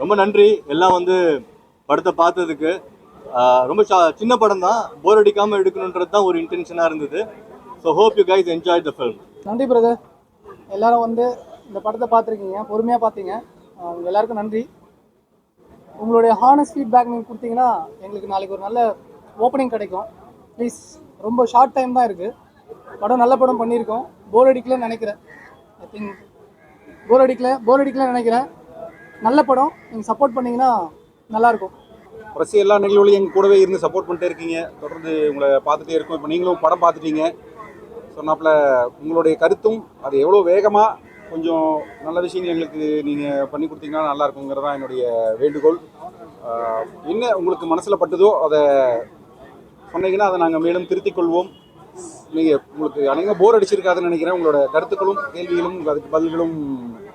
ரொம்ப நன்றி. எல்லாம் வந்து படத்தை பார்த்ததுக்கு. ரொம்ப சின்ன படம் தான் போர் அடிக்காமல் எடுக்கணுன்றது தான் ஒரு இன்டென்ஷனாக இருந்தது. So hope you guys enjoy the film நன்றி பிரதர் எல்லாரும் வந்து இந்த படத்தை பார்த்துருக்கீங்க. பொறுமையாக பார்த்தீங்க. உங்கள் எல்லாருக்கும் நன்றி. உங்களுடைய ஹானஸ்ட் ஃபீட்பேக் நீங்கள் கொடுத்தீங்கன்னா எங்களுக்கு நாளைக்கு ஒரு நல்ல ஓப்பனிங் கிடைக்கும். ப்ளீஸ் ரொம்ப ஷார்ட் டைம் தான் இருக்குது படம் நல்ல படம் பண்ணியிருக்கோம். போர் அடிக்கலன்னு நினைக்கிறேன். ஐ திங்க் போர் அடிக்கல போர் அடிக்கலன்னு நினைக்கிறேன். நல்ல படம். நீங்கள் சப்போர்ட் பண்ணீங்கன்னா நல்லாயிருக்கும். பிரஸ் எல்லா நிகழ்வுலையும் எங்கள் கூடவே இருந்து சப்போர்ட் பண்ணிட்டே இருக்கீங்க. தொடர்ந்து உங்களை பார்த்துட்டே இருக்கோம். இப்போ நீங்களும் படம் பார்த்துட்டீங்க. சொன்னாப்புல உங்களுடைய கருத்தும் அது எவ்வளோ வேகமாக கொஞ்சம் நல்ல விஷயங்கள் எங்களுக்கு நீங்கள் பண்ணி கொடுத்தீங்கன்னா நல்லா இருக்குங்கிறது தான் என்னுடைய வேண்டுகோள். என்ன உங்களுக்கு மனசில் பட்டுதோ அதை சொன்னீங்கன்னா அதை நாங்கள் மேலும் திருத்திக் கொள்வோம். நீங்கள் உங்களுக்கு அநேக போர் அடிச்சிருக்காதுன்னு நினைக்கிறேன். உங்களோட கருத்துக்களும் கேள்விகளும் அதுக்கு பதில்களும்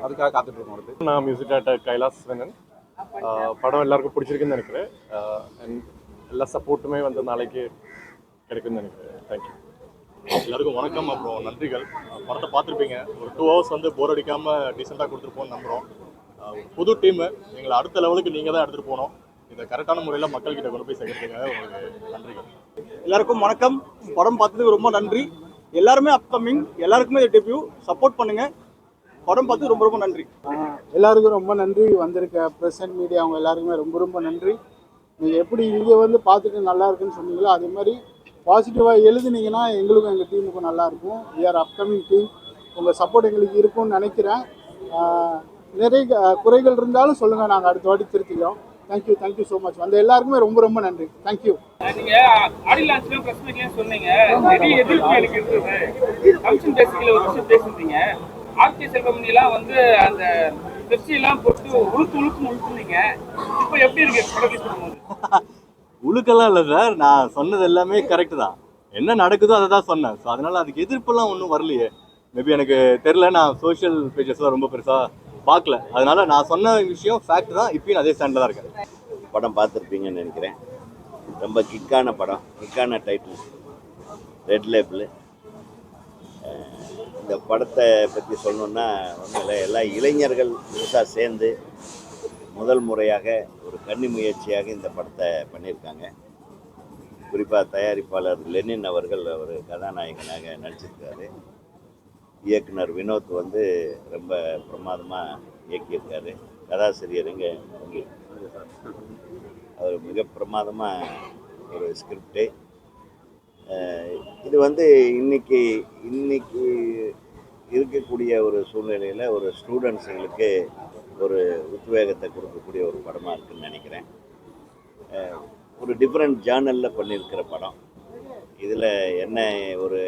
அதுக்காக காத்துட்டு இருக்கோம் அடுத்து. நான் மியூசிக் டேரக்டர் கைலாஸ் ஆஹ் படம் எல்லாருக்கும் பிடிச்சிருக்குன்னு நினைக்கிறேன். அண்ட் எல்லா சப்போர்ட்டுமே வந்து நாளைக்கு கிடைக்கும்னு நினைக்கிறேன். தேங்க்யூ எல்லாருக்கும் வணக்கம். அப்புறம் நன்றிகள். படத்தை பார்த்துருப்பீங்க. ஒரு டூ ஹவர்ஸ் வந்து போர் அடிக்காமல் டீசெண்டாக கொடுத்துருப்போம்னு நம்புகிறோம் ஒரு புது டீமு எங்களை அடுத்த லெவலுக்கு நீங்கள் தான் எடுத்துகிட்டு போகணும். இதை கரெக்டான முறையில் மக்கள்கிட்ட கொண்டு போய் சேர்க்கறதுக்காக உங்களுக்கு நன்றிகள். எல்லாருக்கும் வணக்கம். படம் பார்த்ததுக்கு ரொம்ப நன்றி. எல்லாருமே அப்கமிங் எல்லாருக்குமே இது டெபியூ சப்போர்ட் பண்ணுங்க. படம் பார்த்து ரொம்ப ரொம்ப நன்றி. எல்லாருக்கும் ரொம்ப நன்றி. வந்திருக்க ப்ரெஸ் அண்ட் மீடியா அவங்க எல்லாருக்குமே ரொம்ப ரொம்ப நன்றி. நீங்கள் எப்படி இங்கே வந்து பார்த்துட்டு நல்லா இருக்குன்னு சொன்னீங்களோ அதே மாதிரி பாசிட்டிவாக எழுதுனீங்கன்னா எங்களுக்கும் எங்கள் டீமுக்கும் நல்லா இருக்கும். We are அப்கமிங் டீம் உங்கள் சப்போர்ட் எங்களுக்கு இருக்கும்னு நினைக்கிறேன். நிறைய குறைகள் இருந்தாலும் சொல்லுங்கள் நாங்கள் அடுத்த வாட்டி திருத்திக்கிறோம். Thank you thank you so much வந்த எல்லாருக்குமே ரொம்ப ரொம்ப நன்றி. தேங்க்யூ நீங்க பிரஸ் மீட்லயும் சொன்னீங்க? நிறைய எதிர்ப்பு எனக்கு இருந்தது. ஃபங்க்ஷன் பேசிக்கல ஒரு விஷயம் பேசியிருந்தீங்க. ஆர்கே செல்வமணி எல்லாம் வந்து அந்த பெப்சி எல்லாம் போட்டு உழுத்து உழுத்து உழுத்துனீங்க. இப்போ எப்படி இருக்கு? படத்தை சொல்லும்போது உழுக்கெல்லாம் இல்லை சார். நான் சொன்னது எல்லாமே கரெக்டு தான். என்ன நடக்குதோ அதை தான் சொன்னேன். ஸோ அதனால அதுக்கு எதிர்ப்பெல்லாம் ஒன்றும் வரலையே. மேபி எனக்கு தெரில நான் சோஷியல் பேஜஸ்லாம் ரொம்ப பெருசாக பார்க்கல. அதனால நான் சொன்ன விஷயம் ஃபேக்ட் தான். இப்பயும் அதே ஸ்டாண்டில் தான் இருக்கேன். படம் பார்த்துருப்பீங்கன்னு நினைக்கிறேன். ரொம்ப கிக்கான படம் கிக்கான டைட்டில் ரெட் லேபிள் இந்த படத்தை பற்றி சொல்லணுன்னா ஒன்றும் எல்லா இளைஞர்கள் முழுசாக சேர்ந்து முதல் முறையாக ஒரு கன்னி முயற்சியாக இந்த படத்தை பண்ணியிருக்காங்க. குறிப்பாக தயாரிப்பாளர் லெனின் அவர்கள் அவர் கதாநாயகனாக நடிச்சிருக்காரு. இயக்குனர் வினோத் வந்து ரொம்ப பிரமாதமாக இயக்கியிருக்காரு. கதாசிரியர் இங்கே அவர் மிக பிரமாதமாக ஒரு ஸ்கிரிப்டு இது வந்து இன்னைக்கு இன்னைக்கு இருக்கக்கூடிய ஒரு சூழ்நிலையில் ஒரு ஸ்டூடெண்ட்ஸுங்களுக்கு ஒரு உத்வேகத்தை கொடுக்கக்கூடிய ஒரு படமாக இருக்குன்னு நினைக்கிறேன். ஒரு டிஃப்ரெண்ட் ஜேர்னலில் பண்ணியிருக்கிற படம். இதில் என்ன ஒரு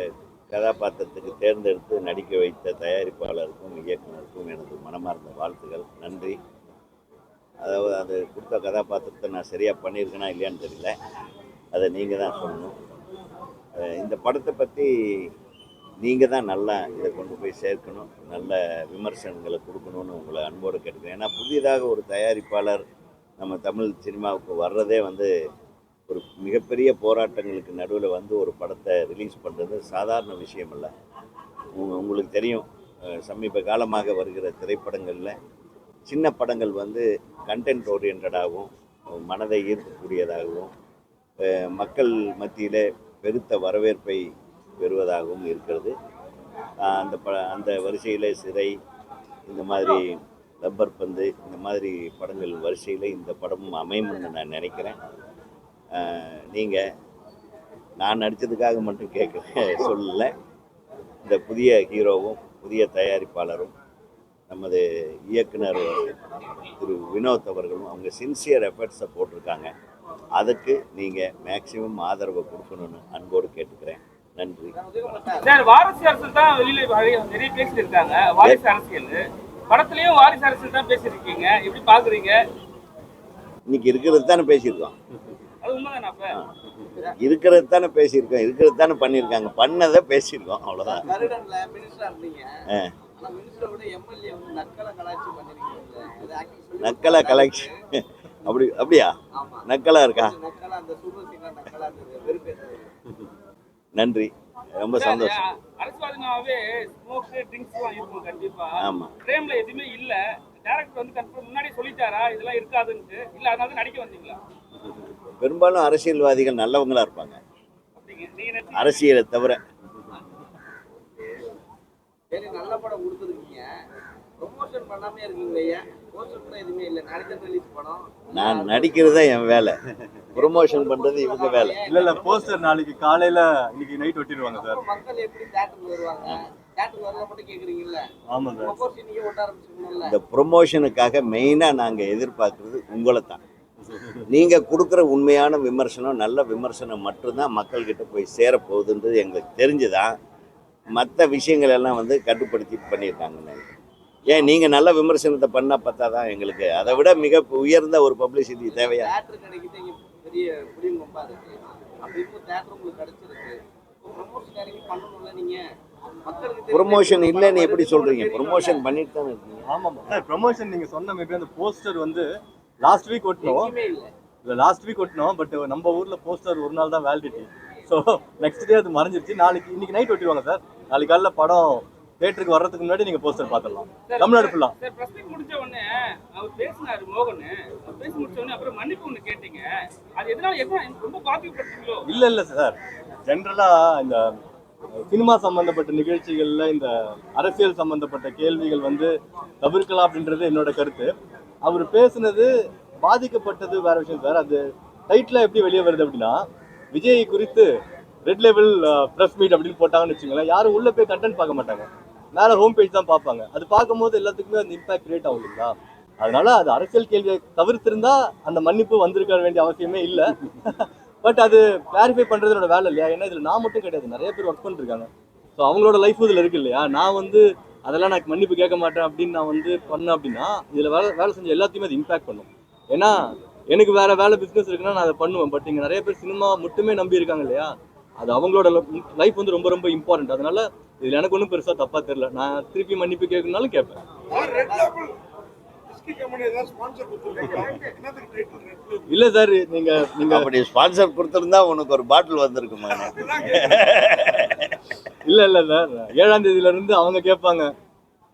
கதாபாத்திரத்துக்கு தேர்ந்தெடுத்து நடிக்க வைத்த தயாரிப்பாளருக்கும் இயக்குனருக்கும் எனது மனமார்ந்த வாழ்த்துகள். நன்றி. அதாவது அது கொடுத்த கதாபாத்திரத்தை நான் சரியாக பண்ணியிருக்கேனா இல்லையான்னு தெரியல. அதை நீங்கள் தான் சொல்லணும். இந்த படத்தை பற்றி நீங்கள் தான் நல்லா இதை கொண்டு போய் சேர்க்கணும். நல்ல விமர்சனங்களை கொடுக்கணும்னு உங்களை அன்போடு கேட்டுக்கிறேன். ஏன்னா புதிதாக ஒரு தயாரிப்பாளர் நம்ம தமிழ் சினிமாவுக்கு வர்றதே வந்து ஒரு மிகப்பெரிய போராட்டங்களுக்கு நடுவில் வந்து ஒரு படத்தை ரிலீஸ் பண்ணுறது சாதாரண விஷயம் இல்லை உங்களுக்கு தெரியும் சமீப காலமாக வருகிற திரைப்படங்களில் சின்ன படங்கள் வந்து கண்டென்ட் ஓரியன்டாகவும் மனதை ஈர்க்கக்கூடியதாகவும் மக்கள் மத்தியில் பெருத்த வரவேற்பை பெறுவதாகவும் இருக்கிறது. அந்த ப அந்த வரிசையில் சிறை இந்த மாதிரி ரப்பர் பந்து இந்த மாதிரி படங்கள் வரிசையில் இந்த படமும் அமையும்னு நான் நினைக்கிறேன். நீங்கள் நான் நடித்ததுக்காக மட்டும் கேட்க சொல்லலை. இந்த புதிய ஹீரோவும் புதிய தயாரிப்பாளரும் நமது இயக்குனர் திரு வினோத் அவர்களும் அவங்க சின்சியர் எஃபர்ட்ஸை போட்டிருக்காங்க. அதுக்கு நீங்கள் மேக்சிமம் ஆதரவை கொடுக்கணும்னு அன்போடு கேட்டுக்கிறேன். நன்றி. சார் வாரிசு அரசியல் தான் வெளியில நிறைய வாரிசு அரசியல். படத்துலயும் வாரிசு அரசியல் தான் பேசிருக்கீங்க எப்படி பாக்குறீங்க? இன்னைக்கு இருக்கிறது தானே பேசியிருக்கோம். இருக்கிறது தானே பேசியிருக்கோம் இருக்கிறது தானே பண்ணியிருக்காங்க. பண்ணதை பேசியிருக்கோம் அவ்வளோதான் நக்கலை கலெக்ஷன் அப்படி அப்படியா? ஆமா. நக்கலா இருக்கா? நன்றி. ரொம்ப சந்தோஷம். அரசியல்வாதினாவே ஸ்மோக் ட்ரிங்க்ஸ் எல்லாம் இருக்கும் கண்டிப்பா. ஆமாம் பிரேம்ல எதுவுமே இல்ல. டேரக்டர் வந்து கன்ஃபார்ம் முன்னாடியே சொல்லிட்டாரா? இதெல்லாம் இருக்காதுன்ட்டு. இல்ல அதனால தான் நடிக்க வந்தீங்களா? பெரும்பாலும் அரசியல்வாதிகள் நல்லவங்களா இருப்பாங்க. அரசியலை தவிர. சரி நல்ல படம் கொடுத்துருக்கீங்க. ப்ரொமோஷன் பண்ணாமே இருக்கீங்களே போஸ்டர் கூட எதுவுமே இல்லை. நாளைக்கு தான் ரிலீஸ் படம். நான் நடிக்கிறது தான் என் வேலை. ப்ரொமோஷன் பண்றது இவங்க வேலை. இல்ல இல்ல போஸ்டர் நாளைக்கு காலையில இன்னைக்கு நைட் ஒட்டிடுவாங்க சார். மக்கள் எப்படி தேட்டருக்கு வருவாங்க? இந்த ப்ரொமோஷனுக்காக மெயினாக நாங்கள் எதிர்பார்க்குறது உங்களை தான். நீங்கள் கொடுக்குற உண்மையான விமர்சனம் நல்ல விமர்சனம் மட்டும்தான் மக்கள்கிட்ட போய் சேரப்போகுதுன்றது எங்களுக்கு தெரிஞ்சுதான். மற்ற விஷயங்கள் எல்லாம் வந்து கட்டுப்படுத்தி பண்ணியிருக்காங்கன்னு. ஏன் நீங்கள் நல்ல விமர்சனத்தை பண்ணால் பார்த்தா தான் எங்களுக்கு. அதை விட மிக உயர்ந்த ஒரு பப்ளிசிட்டி தேவையா? ப்ரொமோஷன் இல்லைன்னு எப்படி சொல்கிறீங்க ப்ரொமோஷன் பண்ணிட்டு தானே இருக்கீங்க? ஆமாம். ப்ரமோஷன் நீங்க சொன்ன மேபி அந்த போஸ்டர் வந்து லாஸ்ட் வீக் எங்கேயுமே இல்லை. லாஸ்ட் வீக் ஒட்டினோம் பட் நம்ம ஊரில் போஸ்டர் ஒரு நாள் தான் வேலிடிட்டி ஸோ நெக்ஸ்ட் டே அது மறைஞ்சிருச்சு. நாளைக்கு இன்னைக்கு நைட் ஒட்டிடுவாங்க சார் நாளைக்கு காலைல படம் தேட்டருக்கு வர்றதுக்கு முன்னாடி நீங்கள் போஸ்டர் பார்த்துடலாம். தமிழ்நாடு ஃபுல்லாக சார் பிரஸ் மீட் முடிஞ்ச உடனே அவர் பேசினாரு மோகன். பேசி முடிச்ச உடனே அப்புறம் மன்னிப்பு கேட்டீங்க. அது எதனால எதனா ரொம்ப பாதிக்கப்பட்டீங்களோ இல்லை இல்லை சார் ஜென்ரலாக இந்த சினிமா சம்பந்தப்பட்ட நிகழ்ச்சிகளில் இந்த அரசியல் சம்பந்தப்பட்ட கேள்விகள் வந்து தவிர்க்கலாம் அப்படின்றது என்னோட கருத்து. அவர் பேசுனது பாதிக்கப்பட்டது வேற விஷயம். சார் அது டைட்டில் எப்படி வெளியே வருது அப்படின்னா விஜய் குறித்து ரெட் லெவல் ப்ரெஸ் மீட் அப்படின்னு போட்டாங்கன்னு வச்சுங்களேன் யாரும் உள்ளே போய் கண்டென்ட் பார்க்க மாட்டாங்க. மேலே ஹோம் பேஜ் தான் பார்ப்பாங்க. அது பார்க்கும்போது எல்லாத்துக்குமே அந்த இம்பாக்ட் கிரியேட் ஆகும் இல்லைங்களா? அதனால அது அரசியல் கேள்வியை தவிர்த்திருந்தா அந்த மன்னிப்பு வந்திருக்க வேண்டிய அவசியமே இல்லை. பட் அது கிளாரிஃபை பண்ணுறதோட வேலை இல்லையா? ஏன்னா இதில் நான் மட்டும் கிடையாது. நிறைய பேர் ஒர்க் பண்ணிருக்காங்க ஸோ அவங்களோட லைஃப் இதில் இருக்கு இல்லையா? நான் வந்து அதெல்லாம் நான் மன்னிப்பு கேட்க மாட்டேன் அப்படின்னு நான் வந்து பண்ணேன் அப்படின்னா இதுல வேலை வேலை செஞ்ச எல்லாத்தையுமே அது இம்பாக்ட் பண்ணும். ஏன்னா எனக்கு வேற வேலை பிசினஸ் இருக்குன்னா நான் அதை பண்ணுவேன். பட் இங்க நிறைய பேர் சினிமா மட்டுமே நம்பி இருக்காங்க இல்லையா? அது அவங்களோட லைஃப் வந்து ரொம்ப ரொம்ப இம்பார்ட்டன்ட் அதனால இதுல எனக்கு ஒன்றும் பெருசா தப்பா தெரியல. நான் திருப்பி மன்னிப்பு கேட்கணும்னாலும் கேட்பேன். இல்ல சார் நீங்க நீங்க அப்படி ஸ்பான்சர் கொடுத்துருந்தா உனக்கு ஒரு பாட்டில் வந்திருக்குமா இல்ல இல்ல சார் ஏழாம் தேதியில இருந்து அவங்க கேட்பாங்க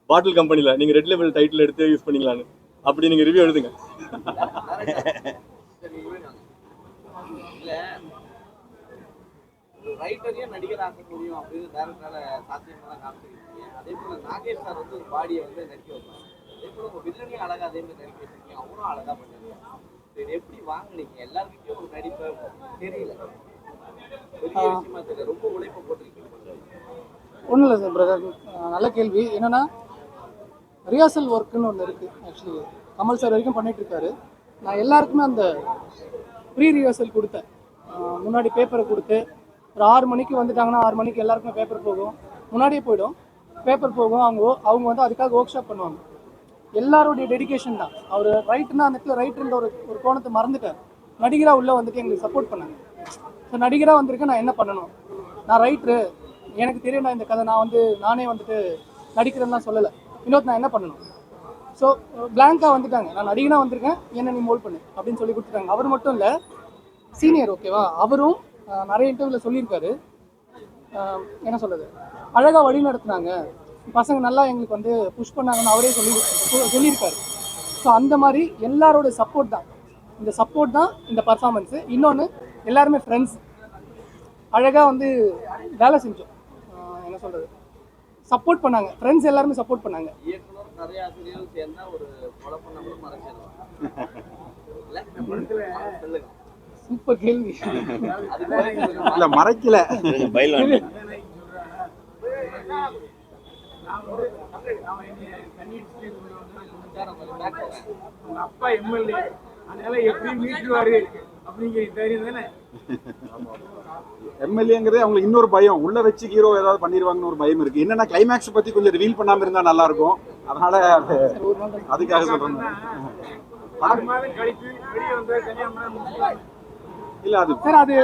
பாட்டில் கம்பெனில நீங்க ரெட் லெவல் டைட்டில் எடுத்து யூஸ் பண்ணிக்கலான்னு அப்படி நீங்க ரிவ்யூ எழுதுங்க. இல்ல ரைட்டரையும் நடிகர் ஆக்க முடியும் அப்படின்னு டேரக்டரால காமிச்சிருக்கீங்க. அதே போல நாகேஷ் சார் வந்து ஒரு பாடியை வந்து நடிக்க வைப்பாங்க அதே போல உங்க வில்லனையும் அழகா அதே மாதிரி நடிக்க வச்சிருக்கீங்க. அவரும் அழகா பண்ணிருக்காங்க இது எப்படி வாங்குனீங்க? எல்லாருக்கிட்டையும் ஒரு நடிப்பை தெரியல. பெரிய விஷயமா தெரியல. ரொம்ப உழைப்பு போட்டிருக்கீங்க. ஒன்றும் இல்லை சார் பிரதர் நல்ல கேள்வி. என்னென்னா ரிஹர்சல் ஒர்க்குன்னு ஒன்று இருக்குது ஆக்சுவலி கமல் சார் வரைக்கும் பண்ணிகிட்ருக்காரு நான் எல்லாருக்குமே அந்த ப்ரீ ரிஹர்சல் கொடுத்தேன் முன்னாடி பேப்பரை கொடுத்து ஒரு ஆறு மணிக்கு வந்துட்டாங்கன்னா ஆறு மணிக்கு எல்லாருக்குமே பேப்பர் போகும். முன்னாடியே போயிடும். பேப்பர் போகும். அவங்க அவங்க வந்து அதுக்காக ஒர்க் ஷாப் பண்ணுவாங்க. எல்லாருடைய டெடிகேஷன் தான். அவர் ரைட்டுனா அந்த இடத்துல ரைட்டுன்ற ஒரு ஒரு கோணத்தை மறந்துட்டார். நடிகராக உள்ளே வந்துட்டு எங்களுக்கு சப்போர்ட் பண்ணாங்க. ஸோ நடிகராக வந்திருக்கேன் நான் என்ன பண்ணணும்? நான் ரைட்ரு எனக்கு தெரியும் இந்த கதை. நான் வந்து நானே வந்துட்டு நடிக்கிறேன்லாம் சொல்லலை. இன்னொரு நான் என்ன பண்ணணும்? ஸோ பிளாங்காக வந்துட்டாங்க. நான் நடிகனாக வந்திருக்கேன். என்ன நீ மோல் பண்ணு அப்படின்னு சொல்லி கொடுத்துட்டாங்க. அவர் மட்டும் இல்லை சீனியர் ஓகேவா அவரும் நிறைய இன்டர்வியூவில் சொல்லியிருக்காரு. என்ன சொல்கிறது அழகாக வழி நடத்துனாங்க. பசங்க நல்லா எங்களுக்கு வந்து புஷ் பண்ணாங்கன்னு அவரே சொல்லி சொல்லியிருக்காரு. ஸோ அந்த மாதிரி எல்லாரோட சப்போர்ட் தான். இந்த சப்போர்ட் தான் இந்த பர்ஃபார்மன்ஸு இன்னொன்று எல்லாருமே ஃப்ரெண்ட்ஸ் அழகாக வந்து வேலை செஞ்சோம். சொல்கிறது சப்போர்ட் பண்ணாங்க. ஃப்ரெண்ட்ஸ் எல்லாருமே சப்போர்ட் பண்ணாங்க. இயக்குனர் நிறைய ஆசிரியர்கள் சேர்ந்தா ஒரு பண்ண கூட மறைச்சிடலாம் சூப்பர் கேள்வி. இல்ல மறைக்கல. அப்பா எம்எல்ஏ அதனால எப்படி மீட்டுருவாரு அப்படிங்கிற தைரியம் தானே? எம்எல்ஏங்கிறது அவங்களுக்கு இன்னொரு பயம். உள்ள வச்சு ஹீரோ ஏதாவது பண்ணிடுவாங்கன்னு ஒரு பயம் இருக்கு. என்னன்னா கிளைமேக்ஸ் பத்தி கொஞ்சம் ரிவீல் பண்ணாம இருந்தா நல்லா இருக்கும். அதனால அது- அதுக்காக சொல்றேன் இல்ல அது சார் அது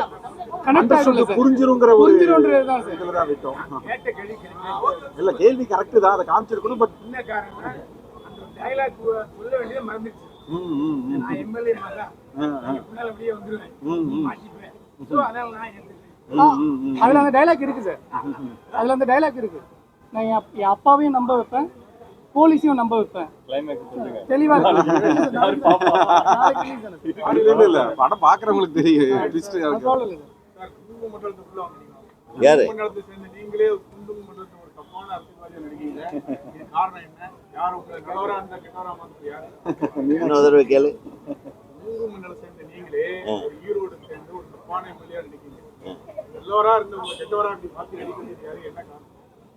புரிஞ்சிருங்கிற ஒரு விட்டோம். இல்ல கேள்வி கரெக்ட் தான். அதை காமிச்சிருக்கணும் பட் என்ன காரணம் அந்த டைலாக் சொல்ல வேண்டியதை மறந்துச்சு ம் ம் ம். நான் எம்எல்ஏ. முன்னால அப்படியே வந்துருவேன். அதில் அந்த டைலாக் இருக்கு சார் அதில் அந்த டைலாக் இருக்கு. நான் என் அப்- என் அப்பாவையும் நம்ப வைப்பேன். போலீஸையும் நம்ப வைப்பேன். தெளிவா. இல்ல இல்ல படம் பாக்குறவங்களுக்கு தெரியும். யாரு? நீங்களே ஒரு தப்பான அரசியல்வாதியா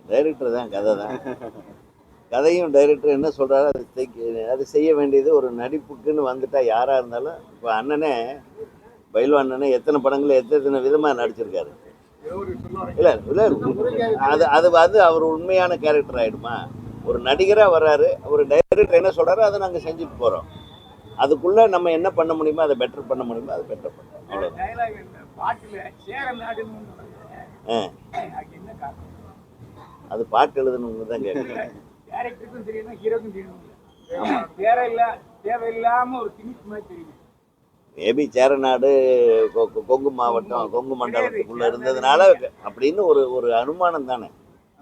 டைரக்டர் தான் கதை தான். கதையும் டைரக்டர் என்ன சொல்றாரு அது அது செய்ய வேண்டியது ஒரு நடிப்புக்குன்னு வந்துட்டா யாரா இருந்தாலும் இப்போ அண்ணனே பைல்வா அண்ணனே எத்தனை படங்கள் எத்தனை விதமா நடிச்சிருக்காரு? இல்ல இல்ல அது அது வந்து அவர் உண்மையான கேரக்டர் ஆயிடுமா? ஒரு நடிகரா வர்றாரு ஒரு டைரக்டர் என்ன சொல்றாரோ அதை நாங்க செஞ்சுட்டு போறோம். அதுக்குள்ள நம்ம என்ன பண்ண முடியுமோ அதை பெட்டர் பண்ண முடியுமோ அதை பெட்டர் பண்ணோம். என்ன? காரணம்? அது பாட்டு எழுதணும்னு தான் கேட்குறேன். மேபி சேரநாடு கொங்கு மாவட்டம் கொங்கு மண்டலத்துக்குள்ள இருந்ததுனால அப்படின்னு ஒரு ஒரு அனுமானம் தானே.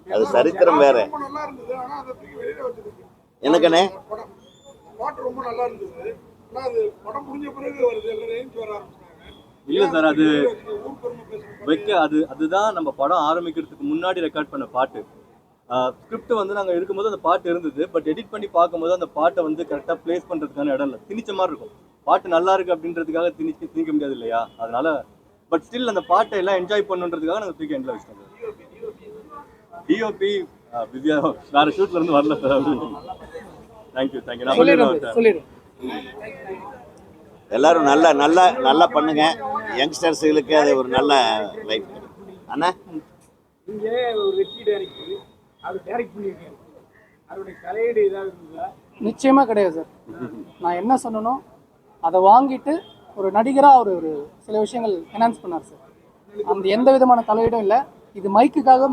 அது சரித்திரம் வேற. எனக்குண்ணே பாட்டு ரொம்ப நல்லா இருந்தது. ஆனா அது படம் முடிஞ்ச பிறகு வருது எல்லாம் ரேஞ்ச் வர ஆரம்பிச்சாங்க இல்ல சார் அது வைக்க அது அதுதான் நம்ம படம் ஆரம்பிக்கிறதுக்கு முன்னாடி ரெக்கார்ட் பண்ண பாட்டு. ஸ்கிரிப்ட் வந்து நாங்கள் இருக்கும்போது அந்த பாட்டு இருந்தது பட் எடிட் பண்ணி பார்க்கும்போது அந்த பாட்டை வந்து கரெக்டாக ப்ளேஸ் பண்ணுறதுக்கான இடம் இல்லை. திணிச்ச மாதிரி இருக்கும். பாட்டு நல்லா இருக்கு அப்படின்றதுக்காக திணிச்சு திணிக்க முடியாது இல்லையா? அதனால பட் ஸ்டில் அந்த பாட்டை எல்லாம் என்ஜாய் பண்ணுன்றதுக்காக நாங்கள் தூக்கி எண்டில் வச்சிட்டோம் டிஓபி பிஸியா வேற ஷூட்ல இருந்து வரல சார். தேங்க்யூ தேங்க்யூ நான் சொல்லிடுறேன் எல்லாரும் நல்லா நல்லா நல்லா பண்ணுங்க. யங்ஸ்டர்ஸுகளுக்கு அது ஒரு நல்ல லைஃப் அண்ணா? நீங்க ஒரு வெற்றி டைரக்டர் அவர் டைரக்ட் பண்ணிருக்காரு அவருடைய தலையீடு ஏதாவது இருந்தா நிச்சயமா கிடையாது சார். நான் என்ன சொன்னனோ அதை வாங்கிட்டு ஒரு நடிகராக அவர் ஒரு சில விஷயங்கள் என்ஹான்ஸ் பண்ணார் சார். அந்த எந்த விதமான தலையீடும் இல்லை. இது மைக்குக்காக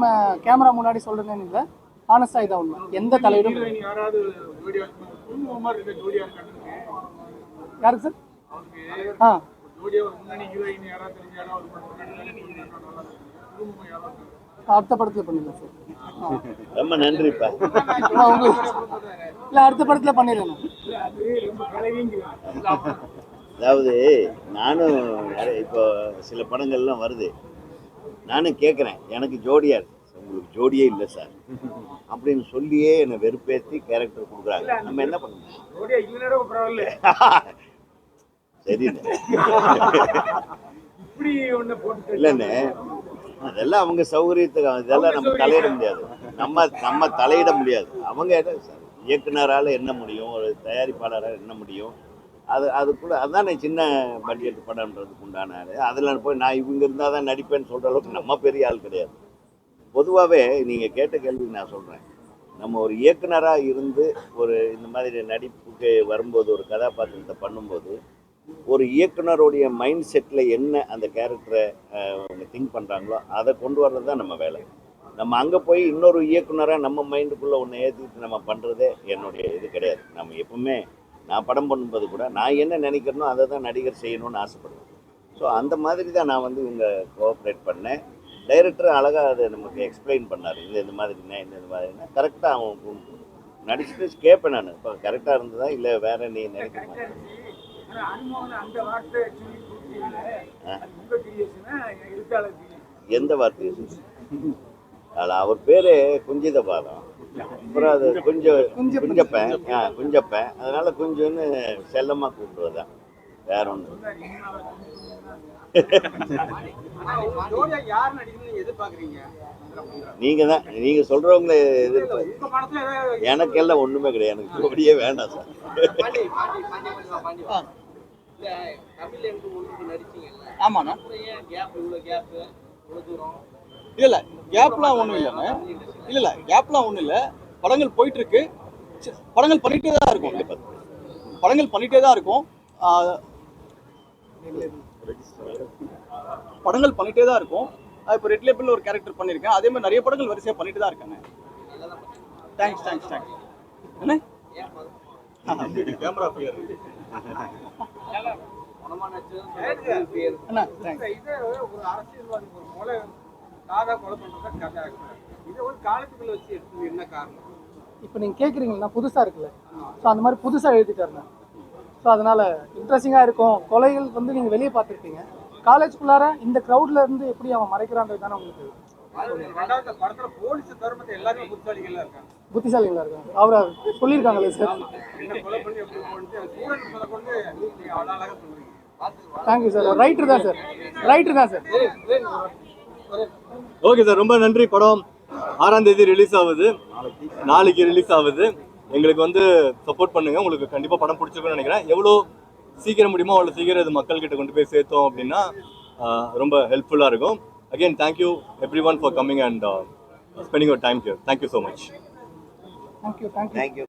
கேமரா முன்னாடி சொல்றேன்னு இல்லை. ஆனஸ்டா இதான் உண்மை. எந்த இருக்கான்னு யாருக்கு சார்? ஆ. அடுத்த படத்துல பண்ணிடலாம் சார். ரொம்ப உங்களுக்கு இல்லை அடுத்த படத்துல கலவிங்கிறாங்க அதாவது நானும் இப்போ சில படங்கள்லாம் வருது. நானும் கேட்குறேன் எனக்கு ஜோடியா இருக்கு. உங்களுக்கு ஜோடியே இல்லை சார். அப்படின்னு சொல்லியே என்னை வெறுப்பேற்றி கேரக்டர் கொடுக்குறாங்க. நம்ம என்ன பண்ண முடியும் ஜோடியா இல்லைன்னா பரவாயில்ல. சரி இல்லைண்ணே. அதெல்லாம் அவங்க சௌகரியத்துக்கு இதெல்லாம் நம்ம தலையிட முடியாது. நம்ம நம்ம தலையிட முடியாது. அவங்க என்ன சார் இயக்குனரால் என்ன முடியும்? ஒரு தயாரிப்பாளரால் என்ன முடியும்? அது அதுக்குள்ள அதானே சின்ன பட்ஜெட் படம்ன்றதுக்கு உண்டான அதில் போய் நான் இவங்க இருந்தால் தான் நடிப்பேன்னு சொல்கிற அளவுக்கு நம்ம பெரிய ஆள் கிடையாது. பொதுவாகவே நீங்கள் கேட்ட கேள்வி நான் சொல்கிறேன் நம்ம ஒரு இயக்குனராக இருந்து ஒரு இந்த மாதிரி நடிப்புக்கு வரும்போது ஒரு கதாபாத்திரத்தை பண்ணும்போது ஒரு இயக்குனருடைய மைண்ட் செட்டில் என்ன அந்த கேரக்டரை அவங்க திங்க் பண்ணுறாங்களோ அதை கொண்டு வர்றது தான் நம்ம வேலை. நம்ம அங்கே போய் இன்னொரு இயக்குனராக நம்ம மைண்டுக்குள்ளே ஒன்று ஏற்றிட்டு நம்ம பண்ணுறதே என்னுடைய இது கிடையாது. நம்ம எப்பவுமே நான் படம் பண்ணும்போது கூட நான் என்ன நினைக்கிறேனோ அதை தான் நடிகர் செய்யணும்னு ஆசைப்படுவேன். ஸோ அந்த மாதிரி தான் நான் வந்து இவங்க கோஆப்ரேட் பண்ணேன். டைரக்டர் அழகாக அதை நமக்கு எக்ஸ்பிளைன் பண்ணார். இந்த இந்த மாதிரிண்ணே இந்த இந்த மாதிரினா கரெக்டாக அவன் நடிச்சுட்டு கேட்பேன் நான். இப்போ கரெக்டாக இருந்ததா இல்லை வேற நீ நினைக்க? எந்த வார்த்தையை அது அவர் பேரு குஞ்சித பாதம் அப்புறம் அது கொஞ்சம் குஞ்சப்பன். ஆ குஞ்சப்பன். அதனால குஞ்சுன்னு செல்லமாக கூப்பிடுவதுதான் வேற ஒன்று நீங்க தான் நீங்க சொல்றவங்கள ஏதாவது எனக்கெல்லாம் ஒண்ணுமே கிடையாது. எனக்கு ஜோடியே வேண்டாம் சார். ஆமாண்ணா. இல்ல இல்ல கேப்லாம் ஒன்றும் இல்லைண்ணே. இல்ல இல்ல கேப்லாம் ஒன்றும் இல்லை படங்கள் போயிட்டு இருக்கு படங்கள் பண்ணிட்டே தான் இருக்கும். படங்கள் பண்ணிட்டே தான் இருக்கும். படங்கள் பண்ணிட்டே தான் இருக்கும். இப்போ ரெட் லேபிள் ஒரு கேரக்டர் பண்ணியிருக்கேன். அதே மாதிரி நிறைய படங்கள் வரிசையாக பண்ணிட்டு தான் இருக்கேன். தேங்க்ஸ் தேங்க்ஸ் தேங்க்ஸ் என்ன? கேமரா ஃபியர் பணமா நடிச்சது பேர் அண்ணா தேங்க்ஸ் இது ஒரு அரசியல்வாதி ஒரு கொலை சாதா கொலை பண்றதா கதை இதை ஒரு காலத்துக்குள்ள வச்சு எடுத்தது என்ன காரணம்? இப்போ நீங்கள் கேட்குறீங்களா புதுசாக இருக்குல்ல. ஸோ அந்த மாதிரி புதுசாக எழுதிட்டாருங்க ஸோ அதனால் இன்ட்ரெஸ்டிங்காக இருக்கும். கொலைகள் வந்து நீங்கள் வெளியே பார்த்துருப்பீங்க. காலேஜ்குள்ளார இந்த க்ரௌட்ல இருந்து எப்படி அவன் மறைக்கிறான்றது தானே உங்களுக்கு ரெண்டாவது படத்துல போலீஸ் இருக்காங்க. அவரை சொல்லியிருக்காங்களே சார். என்ன கொலை தேங்க்யூ சார் ரைட்டர் தான் சார் ரைட்டர் தான் சார் ஓகே சார் ரொம்ப நன்றி. படம் ஆறாம் தேதி ரிலீஸ் ஆகுது. நாளைக்கு ரிலீஸ் ஆகுது. எங்களுக்கு வந்து சப்போர்ட் பண்ணுங்க. உங்களுக்கு கண்டிப்பாக படம் பிடிச்சிருக்கும்னு நினைக்கிறேன். எவ்வளோ சீக்கிரம் முடியுமோ அவ்வளோ சீக்கிரம் இது மக்கள்கிட்ட கொண்டு போய் சேர்த்தோம் அப்படின்னா ரொம்ப ஹெல்ப்ஃபுல்லாக இருக்கும். Again thank you everyone for coming and spending your time here thank you so much thank you thank you